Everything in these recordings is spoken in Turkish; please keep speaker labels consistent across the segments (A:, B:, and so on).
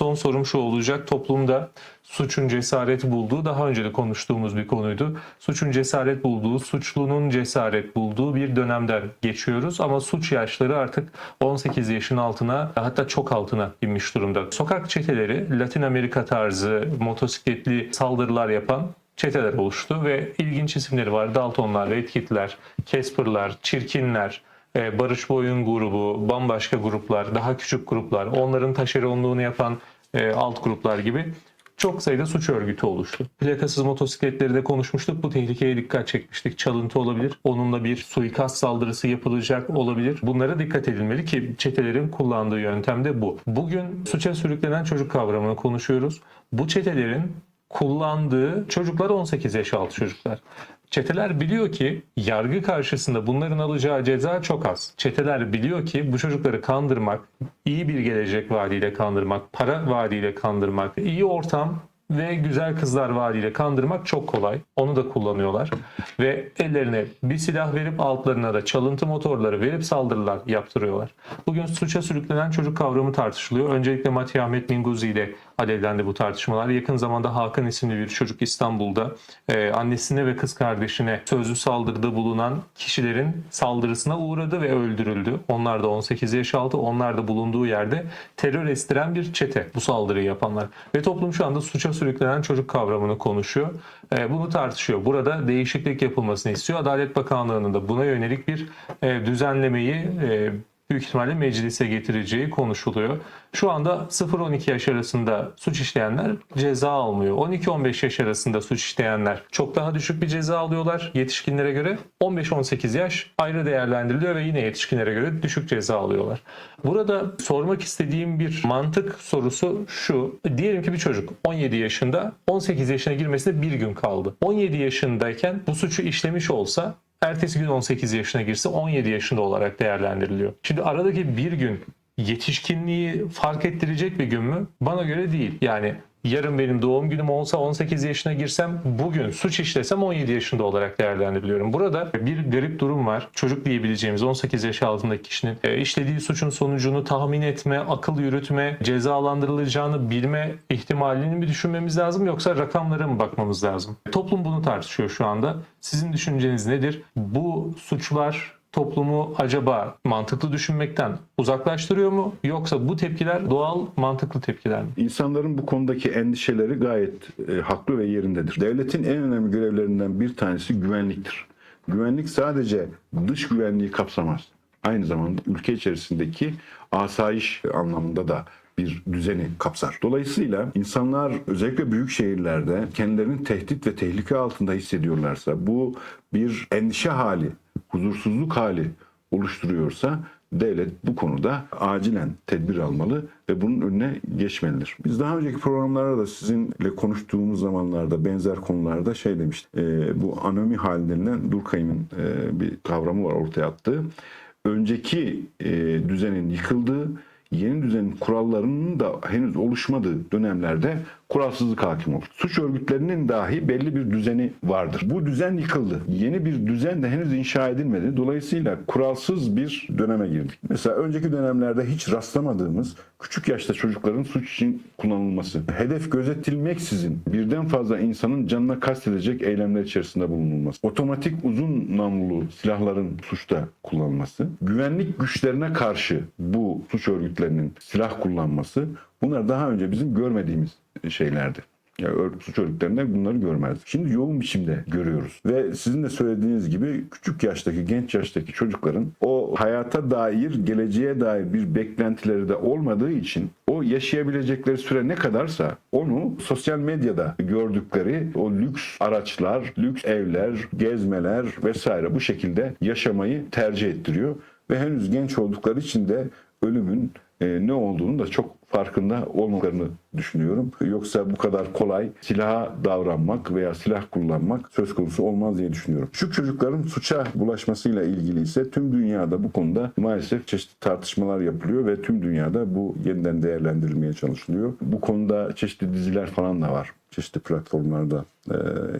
A: Son sorum şu olacak. Toplumda suçun cesaret bulduğu daha önce de konuştuğumuz bir konuydu. Suçun cesaret bulduğu, suçlunun cesaret bulduğu bir dönemden geçiyoruz ama suç yaşları artık 18 yaşın altına hatta çok altına inmiş durumda. Sokak çeteleri Latin Amerika tarzı motosikletli saldırılar yapan çeteler oluştu ve ilginç isimleri var. Daltonlar, Red Kit'ler, Casper'lar, Çirkinler, Barış Boyun grubu, bambaşka gruplar, daha küçük gruplar, onların taşeronluğunu yapan e, alt gruplar gibi çok sayıda suç örgütü oluştu. Plakasız motosikletleri de konuşmuştuk. Bu tehlikeye dikkat çekmiştik. Çalıntı olabilir. Onunla bir suikast saldırısı yapılacak olabilir. Bunlara dikkat edilmeli ki çetelerin kullandığı yöntem de bu. Bugün suça sürüklenen çocuk kavramını konuşuyoruz. Bu çetelerin kullandığı çocuklar 18 yaş altı çocuklar. Çeteler biliyor ki yargı karşısında bunların alacağı ceza çok az. Çeteler biliyor ki bu çocukları kandırmak, iyi bir gelecek vaadiyle kandırmak, para vaadiyle kandırmak, iyi ortam ve güzel kızlar vaadiyle kandırmak çok kolay. Onu da kullanıyorlar. Ve ellerine bir silah verip altlarına da çalıntı motorları verip saldırılar yaptırıyorlar. Bugün suça sürüklenen çocuk kavramı tartışılıyor. Öncelikle Mati Ahmet Minguzi ile alevlendi bu tartışmalar. Yakın zamanda Hakan isimli bir çocuk İstanbul'da e, annesine ve kız kardeşine sözlü saldırıda bulunan kişilerin saldırısına uğradı ve öldürüldü. Onlar da 18 yaş altı, onlar da bulunduğu yerde terör estiren bir çete bu saldırıyı yapanlar. Ve toplum şu anda suça sürüklenen çocuk kavramını konuşuyor. E, bunu tartışıyor. Burada değişiklik yapılmasını istiyor. Adalet Bakanlığı'nın da buna yönelik bir e, düzenlemeyi e, büyük ihtimalle meclise getireceği konuşuluyor. Şu anda 0-12 yaş arasında suç işleyenler ceza almıyor. 12-15 yaş arasında suç işleyenler çok daha düşük bir ceza alıyorlar yetişkinlere göre. 15-18 yaş ayrı değerlendiriliyor ve yine yetişkinlere göre düşük ceza alıyorlar. Burada sormak istediğim bir mantık sorusu şu. Diyelim ki bir çocuk 17 yaşında 18 yaşına girmesine bir gün kaldı. 17 yaşındayken bu suçu işlemiş olsa ertesi gün 18 yaşına girse 17 yaşında olarak değerlendiriliyor. Şimdi aradaki bir gün yetişkinliği fark ettirecek bir gün mü? Bana göre değil. Yani yarın benim doğum günüm olsa 18 yaşına girsem bugün suç işlesem 17 yaşında olarak değerlendiriliyorum. Burada bir garip durum var. Çocuk diyebileceğimiz 18 yaş altındaki kişinin e, işlediği suçun sonucunu tahmin etme, akıl yürütme, cezalandırılacağını bilme ihtimalini mi düşünmemiz lazım yoksa rakamlara mı bakmamız lazım? Toplum bunu tartışıyor şu anda. Sizin düşünceniz nedir? Bu suçlar toplumu acaba mantıklı düşünmekten uzaklaştırıyor mu yoksa bu tepkiler doğal mantıklı tepkiler mi?
B: İnsanların bu konudaki endişeleri gayet e, haklı ve yerindedir. Devletin en önemli görevlerinden bir tanesi güvenliktir. Güvenlik sadece dış güvenliği kapsamaz. Aynı zamanda ülke içerisindeki asayiş anlamında da bir düzeni kapsar. Dolayısıyla insanlar özellikle büyük şehirlerde kendilerini tehdit ve tehlike altında hissediyorlarsa bu bir endişe hali, huzursuzluk hali oluşturuyorsa devlet bu konuda acilen tedbir almalı ve bunun önüne geçmelidir. Biz daha önceki programlarda da sizinle konuştuğumuz zamanlarda benzer konularda şey demiştik. e, bu anomi halinden Durkheim'in e, bir kavramı var ortaya attığı. Önceki e, düzenin yıkıldığı, yeni düzenin kurallarının da henüz oluşmadığı dönemlerde kuralsızlık hakim olur. Suç örgütlerinin dahi belli bir düzeni vardır. Bu düzen yıkıldı. Yeni bir düzen de henüz inşa edilmedi. Dolayısıyla kuralsız bir döneme girdik. Mesela önceki dönemlerde hiç rastlamadığımız küçük yaşta çocukların suç için kullanılması, hedef gözetilmeksizin birden fazla insanın canına kastedecek eylemler içerisinde bulunulması, otomatik uzun namlulu silahların suçta kullanılması, güvenlik güçlerine karşı bu suç örgütlerinin silah kullanması bunlar daha önce bizim görmediğimiz şeylerdi. Yani suç örgütlerinde bunları görmezdik. Şimdi yoğun biçimde görüyoruz. Ve sizin de söylediğiniz gibi küçük yaştaki, genç yaştaki çocukların o hayata dair, geleceğe dair bir beklentileri de olmadığı için o yaşayabilecekleri süre ne kadarsa onu sosyal medyada gördükleri o lüks araçlar, lüks evler, gezmeler vesaire bu şekilde yaşamayı tercih ettiriyor. Ve henüz genç oldukları için de ölümün e, ne olduğunu da çok farkında olmalarını düşünüyorum. Yoksa bu kadar kolay silaha davranmak veya silah kullanmak söz konusu olmaz diye düşünüyorum. Şu çocukların suça bulaşmasıyla ilgili ise tüm dünyada bu konuda maalesef çeşitli tartışmalar yapılıyor ve tüm dünyada bu yeniden değerlendirilmeye çalışılıyor. Bu konuda çeşitli diziler falan da var. Çeşitli platformlarda e,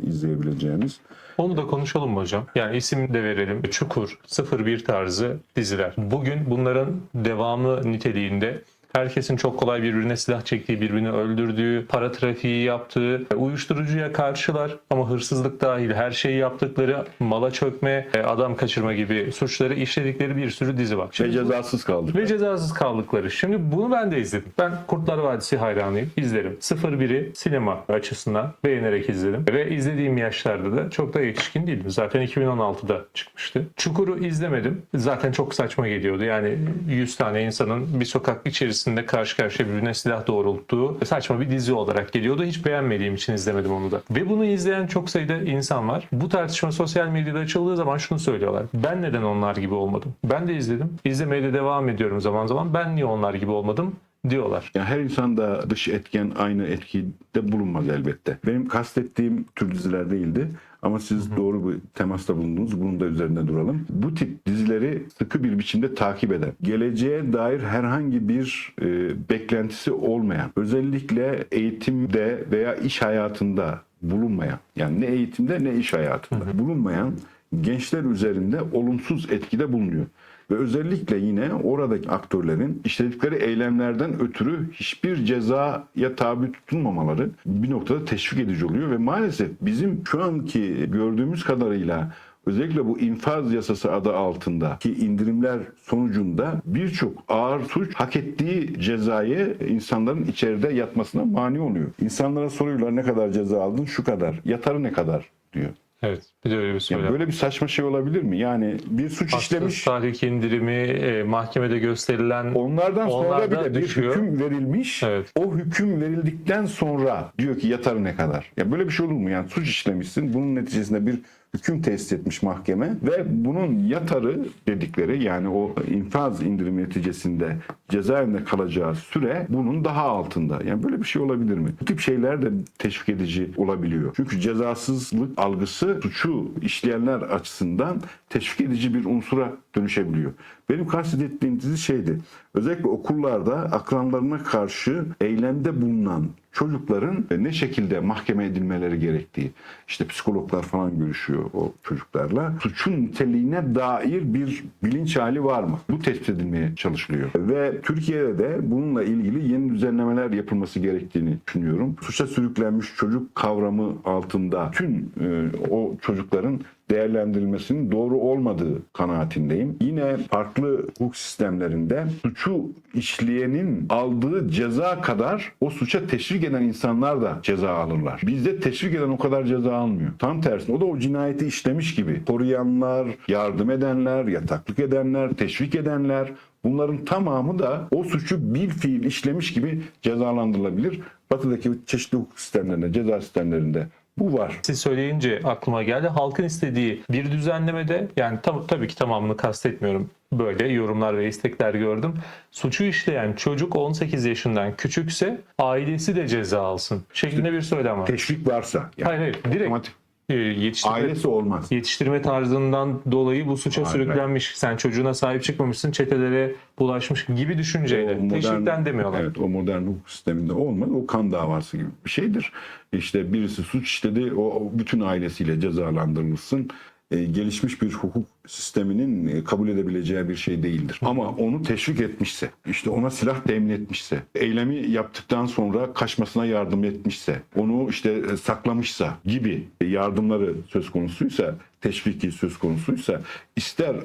B: izleyebileceğimiz.
A: Onu da konuşalım mı hocam? Yani isim de verelim. Çukur, 01 tarzı diziler. Bugün bunların devamı niteliğinde herkesin çok kolay birbirine silah çektiği, birbirini öldürdüğü, para trafiği yaptığı, uyuşturucuya karşılar ama hırsızlık dahil her şeyi yaptıkları, mala çökme, e, adam kaçırma gibi suçları işledikleri bir sürü dizi var.
B: Ve
A: Şimdi bu-
B: cezasız kaldık.
A: ve cezasız kaldıkları. Şimdi bunu ben de izledim. Ben Kurtlar Vadisi hayranıyım. İzlerim. 01'i sinema açısından beğenerek izledim. Ve izlediğim yaşlarda da çok da yetişkin değildim. Zaten 2016'da çıkmıştı. Çukur'u izlemedim. Zaten çok saçma geliyordu. Yani 100 tane insanın bir sokak içerisinde karşı karşıya birbirine silah doğrulttuğu saçma bir dizi olarak geliyordu. Hiç beğenmediğim için izlemedim onu da. Ve bunu izleyen çok sayıda insan var. Bu tartışma sosyal medyada açıldığı zaman şunu söylüyorlar. Ben neden onlar gibi olmadım? Ben de izledim. İzlemeye de devam ediyorum zaman zaman. Ben niye onlar gibi olmadım? diyorlar.
B: Yani her insanda dış etken aynı etkide bulunmaz elbette. Benim kastettiğim tür diziler değildi. Ama siz doğru bir temasta bulundunuz. Bunun da üzerinde duralım. Bu tip dizileri sıkı bir biçimde takip eden, geleceğe dair herhangi bir e, beklentisi olmayan, özellikle eğitimde veya iş hayatında bulunmayan, yani ne eğitimde ne iş hayatında bulunmayan gençler üzerinde olumsuz etkide bulunuyor. Ve özellikle yine oradaki aktörlerin işledikleri eylemlerden ötürü hiçbir cezaya tabi tutulmamaları bir noktada teşvik edici oluyor ve maalesef bizim şu anki gördüğümüz kadarıyla özellikle bu infaz yasası adı altında ki indirimler sonucunda birçok ağır suç hak ettiği cezayı insanların içeride yatmasına mani oluyor. İnsanlara soruyorlar ne kadar ceza aldın? Şu kadar. Yatarı ne kadar diyor.
A: Evet. Bir de öyle bir söylem.
B: böyle bir saçma şey olabilir mi? Yani bir suç
A: Haksız
B: işlemiş
A: tahrik indirimi, e, mahkemede gösterilen
B: Onlardan sonra bile bir
A: düşüyor.
B: hüküm verilmiş.
A: Evet.
B: O hüküm verildikten sonra diyor ki yatarı ne kadar? Ya böyle bir şey olur mu? Yani suç işlemişsin. Bunun neticesinde bir hüküm tesis etmiş mahkeme ve bunun yatarı dedikleri yani o infaz indirimi neticesinde cezaevinde kalacağı süre bunun daha altında. Yani böyle bir şey olabilir mi? Bu tip şeyler de teşvik edici olabiliyor. Çünkü cezasızlık algısı suçu işleyenler açısından teşvik edici bir unsura dönüşebiliyor. Benim kastettiğim dizi şeydi. Özellikle okullarda akranlarına karşı eylemde bulunan çocukların ne şekilde mahkeme edilmeleri gerektiği. işte psikologlar falan görüşüyor o çocuklarla. Suçun niteliğine dair bir bilinç hali var mı? Bu tespit edilmeye çalışılıyor. Ve Türkiye'de de bununla ilgili yeni düzenlemeler yapılması gerektiğini düşünüyorum. Suça sürüklenmiş çocuk kavramı altında tüm e, o çocukların değerlendirilmesinin doğru olmadığı kanaatindeyim. Yine farklı hukuk sistemlerinde suçu işleyenin aldığı ceza kadar o suça teşvik eden insanlar da ceza alırlar. Bizde teşvik eden o kadar ceza almıyor. Tam tersine o da o cinayeti işlemiş gibi. Koruyanlar, yardım edenler, yataklık edenler, teşvik edenler bunların tamamı da o suçu bir fiil işlemiş gibi cezalandırılabilir. Batı'daki çeşitli hukuk sistemlerinde, ceza sistemlerinde bu var.
A: Siz söyleyince aklıma geldi. Halkın istediği bir düzenlemede yani tam, tabii ki tamamını kastetmiyorum. Böyle yorumlar ve istekler gördüm. Suçu işleyen çocuk 18 yaşından küçükse ailesi de ceza alsın şeklinde bir söylem var.
B: Teşvik varsa. Yani
A: Hayır hayır direkt
B: otomatik.
A: E, yetiştirme,
B: Ailesi olmaz.
A: yetiştirme tarzından dolayı bu suça
B: Hayır,
A: sürüklenmiş. Sen çocuğuna sahip çıkmamışsın çetelere bulaşmış gibi düşünceyle.
B: O modern-
A: Teşvikten demiyorlar.
B: Evet o modern hukuk sisteminde olmaz. O kan davası gibi bir şeydir. İşte birisi suç işledi o o bütün ailesiyle cezalandırılsın. E, gelişmiş bir hukuk sisteminin e, kabul edebileceği bir şey değildir. Ama onu teşvik etmişse, işte ona silah temin etmişse, eylemi yaptıktan sonra kaçmasına yardım etmişse, onu işte e, saklamışsa gibi yardımları söz konusuysa, teşviki söz konusuysa ister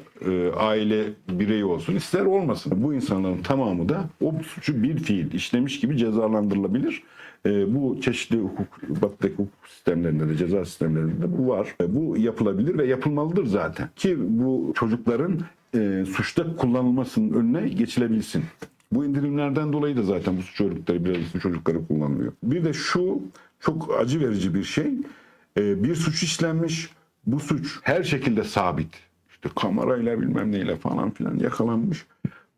B: aile bireyi olsun ister olmasın. Bu insanların tamamı da o suçu bir fiil işlemiş gibi cezalandırılabilir. E, bu çeşitli hukuk, batıdaki hukuk sistemlerinde de ceza sistemlerinde de bu var. E, bu yapılabilir ve yapılmalıdır zaten. Ki bu çocukların e, suçta kullanılmasının önüne geçilebilsin. Bu indirimlerden dolayı da zaten bu suç örgütleri biraz çocukları kullanılıyor. Bir de şu çok acı verici bir şey. E, bir suç işlenmiş. Bu suç her şekilde sabit. İşte kamerayla bilmem neyle falan filan yakalanmış.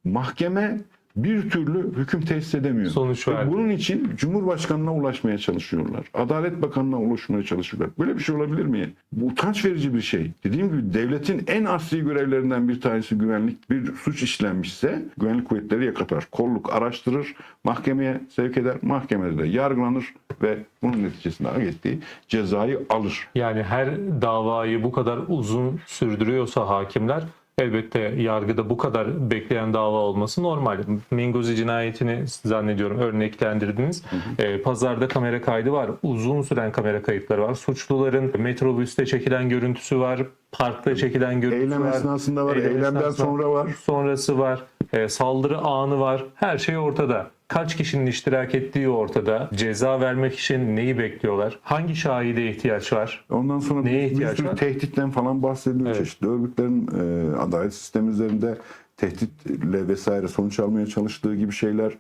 B: Mahkeme bir türlü hüküm tesis edemiyor.
A: Sonuç
B: Ve
A: verdi.
B: Bunun için Cumhurbaşkanına ulaşmaya çalışıyorlar. Adalet Bakanına ulaşmaya çalışıyorlar. Böyle bir şey olabilir mi? Bu utanç verici bir şey. Dediğim gibi devletin en asli görevlerinden bir tanesi güvenlik. Bir suç işlenmişse güvenlik kuvvetleri yakatar. Kolluk araştırır, mahkemeye sevk eder. Mahkemede de yargılanır ve bunun neticesinde hak ettiği cezayı alır.
A: Yani her davayı bu kadar uzun sürdürüyorsa hakimler elbette yargıda bu kadar bekleyen dava olması normal. Mingozi cinayetini zannediyorum örneklendirdiniz. Ee, pazarda kamera kaydı var. Uzun süren kamera kayıtları var. Suçluların metrobüste çekilen görüntüsü var. Parkta çekilen görüntüsü
B: Eylem
A: var.
B: esnasında var,
A: Eylem
B: eylemden
A: esnasında-
B: sonra var.
A: sonrası var, e, saldırı anı var. Her şey ortada. Kaç kişinin iştirak ettiği ortada. Ceza vermek için neyi bekliyorlar? Hangi şahide ihtiyaç var?
B: Ondan sonra
A: Neye
B: bir, bir
A: ihtiyaç
B: sürü
A: var?
B: tehditten falan bahsediliyor.
A: Evet.
B: Çeşitli örgütlerin e, adalet sistemi üzerinde tehditle vesaire sonuç almaya çalıştığı gibi şeyler.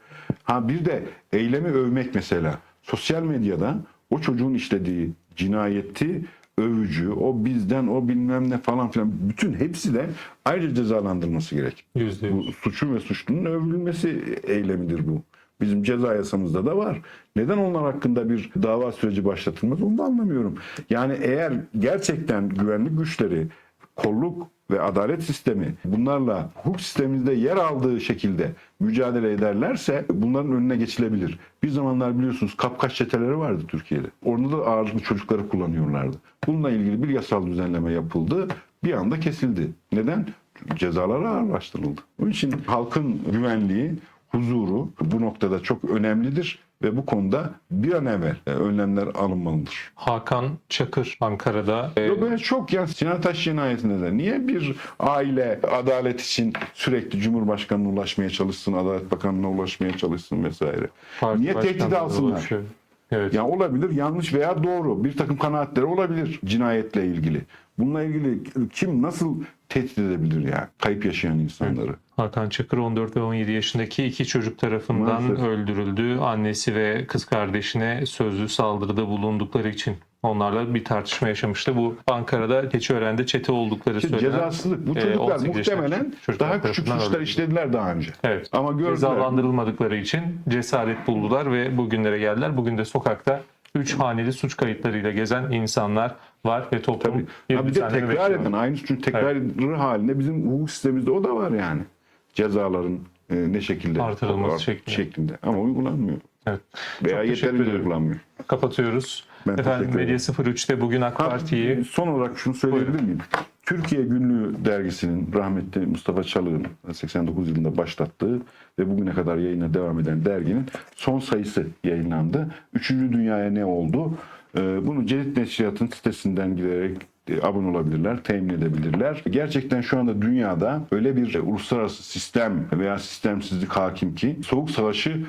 B: Ha bir de eylemi övmek mesela. Sosyal medyada o çocuğun işlediği cinayeti övücü, o bizden, o bilmem ne falan filan bütün hepsi de ayrıca cezalandırılması gerek.
A: Yüzde
B: Bu
A: yüz.
B: suçun ve suçlunun övülmesi eylemidir bu. Bizim ceza yasamızda da var. Neden onlar hakkında bir dava süreci başlatılmaz onu da anlamıyorum. Yani eğer gerçekten güvenlik güçleri, kolluk ve adalet sistemi bunlarla hukuk sistemimizde yer aldığı şekilde mücadele ederlerse bunların önüne geçilebilir. Bir zamanlar biliyorsunuz kapkaç çeteleri vardı Türkiye'de. Orada da ağırlıklı çocukları kullanıyorlardı. Bununla ilgili bir yasal düzenleme yapıldı. Bir anda kesildi. Neden? Cezalar ağırlaştırıldı. Onun için halkın güvenliği, huzuru bu noktada çok önemlidir ve bu konuda bir an evvel e, önlemler alınmalıdır.
A: Hakan Çakır Ankara'da e,
B: Yo, böyle çok ya Sinan Taş cinayetinde de niye bir aile adalet için sürekli Cumhurbaşkanı'na ulaşmaya çalışsın, Adalet Bakanı'na ulaşmaya çalışsın vesaire.
A: parti
B: niye tehdit alsınlar?
A: ulaşıyor. Evet.
B: Yani olabilir yanlış veya doğru bir takım kanaatleri olabilir cinayetle ilgili. Bununla ilgili kim nasıl tehdit edebilir ya kayıp yaşayan insanları?
A: Hakan Çakır 14 ve 17 yaşındaki iki çocuk tarafından
B: Maalesef.
A: öldürüldü. Annesi ve kız kardeşine sözlü saldırıda bulundukları için onlarla bir tartışma yaşamıştı. Bu Ankara'da Keçiören'de çete oldukları
B: İşte
A: söylenen.
B: cezasızlık. Bu
A: e,
B: çocuklar
A: 18 yaşındaki
B: muhtemelen daha küçük suçlar işlediler daha önce.
A: Evet.
B: Ama gördüler.
A: Cezalandırılmadıkları için cesaret buldular ve bugünlere geldiler. Bugün de sokakta 3 haneli suç kayıtlarıyla gezen insanlar var ve toplum
B: Tabii.
A: bir
B: Ha bir de tekrar eden aynı suçun tekrarı halinde bizim hukuk sistemimizde o da var yani. Cezaların e, ne şekilde
A: Artırılması şeklinde.
B: şeklinde. Ama uygulanmıyor.
A: Evet.
B: Veya yeterince uygulanmıyor.
A: Kapatıyoruz.
B: Ben
A: Efendim Medya 03'te bugün AK Parti'yi
B: Son olarak şunu söyleyebilir miyim? Türkiye Günlüğü dergisinin rahmetli Mustafa Çalık'ın 89 yılında başlattığı ve bugüne kadar yayına devam eden derginin son sayısı yayınlandı. Üçüncü Dünyaya ne oldu? Ee, Bunu Cedid Neşriyat'ın sitesinden giderek e, abone olabilirler, temin edebilirler. Gerçekten şu anda dünyada öyle bir uluslararası sistem veya sistemsizlik hakim ki Soğuk Savaşı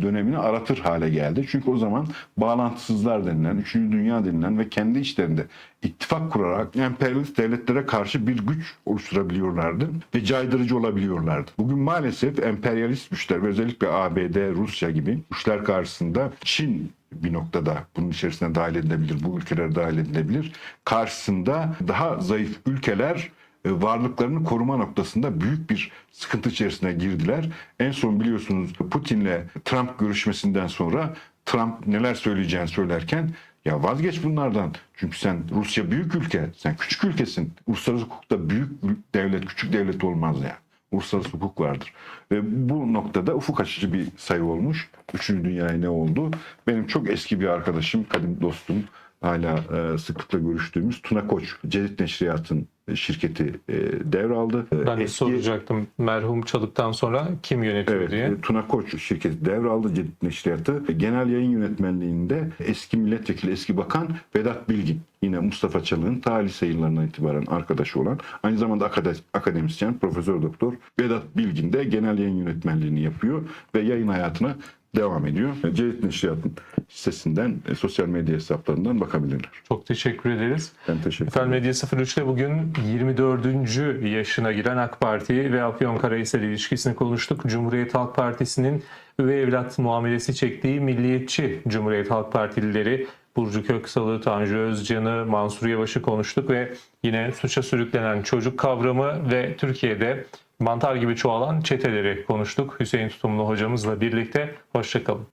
B: dönemini aratır hale geldi. Çünkü o zaman bağlantısızlar denilen, üçüncü dünya denilen ve kendi içlerinde ittifak kurarak emperyalist devletlere karşı bir güç oluşturabiliyorlardı ve caydırıcı olabiliyorlardı. Bugün maalesef emperyalist güçler ve özellikle ABD, Rusya gibi güçler karşısında Çin bir noktada bunun içerisine dahil edilebilir, bu ülkeler dahil edilebilir. Karşısında daha zayıf ülkeler varlıklarını koruma noktasında büyük bir sıkıntı içerisine girdiler. En son biliyorsunuz Putin'le Trump görüşmesinden sonra Trump neler söyleyeceğini söylerken ya vazgeç bunlardan. Çünkü sen Rusya büyük ülke, sen küçük ülkesin. Uluslararası hukukta büyük devlet, küçük devlet olmaz ya. Uluslararası hukuk vardır. Ve bu noktada ufuk açıcı bir sayı olmuş. Üçüncü dünyaya ne oldu? Benim çok eski bir arkadaşım, kadim dostum, hala e, sıklıkla görüştüğümüz Tuna Koç, Cedid Neşriyat'ın e, şirketi e, devraldı. E,
A: ben de
B: eski-
A: soracaktım merhum Çalık'tan sonra kim yönetiyor
B: Evet,
A: diye.
B: e, Tuna Koç şirketi devraldı Cedid Neşriyat'ı. Genel yayın yönetmenliğinde eski milletvekili, eski bakan Vedat Bilgin. Yine Mustafa Çalık'ın ta lise yıllarından itibaren arkadaşı olan, aynı zamanda akade- akademisyen, profesör doktor Vedat Bilgin de genel yayın yönetmenliğini yapıyor ve yayın hayatına devam ediyor. E, Cedid Neşriyat'ın sitesinden, e, sosyal medya hesaplarından bakabilirler.
A: Çok teşekkür ederiz.
B: Ben teşekkür
A: Efendim
B: ederim.
A: Medya 03'te bugün 24. yaşına giren AK Parti ve Afyonkarahisar ilişkisini konuştuk. Cumhuriyet Halk Partisi'nin üvey evlat muamelesi çektiği milliyetçi Cumhuriyet Halk Partilileri Burcu Köksal'ı, Tanju Özcan'ı, Mansur Yavaş'ı konuştuk ve yine suça sürüklenen çocuk kavramı ve Türkiye'de mantar gibi çoğalan çeteleri konuştuk. Hüseyin Tutumlu hocamızla birlikte. Hoşçakalın.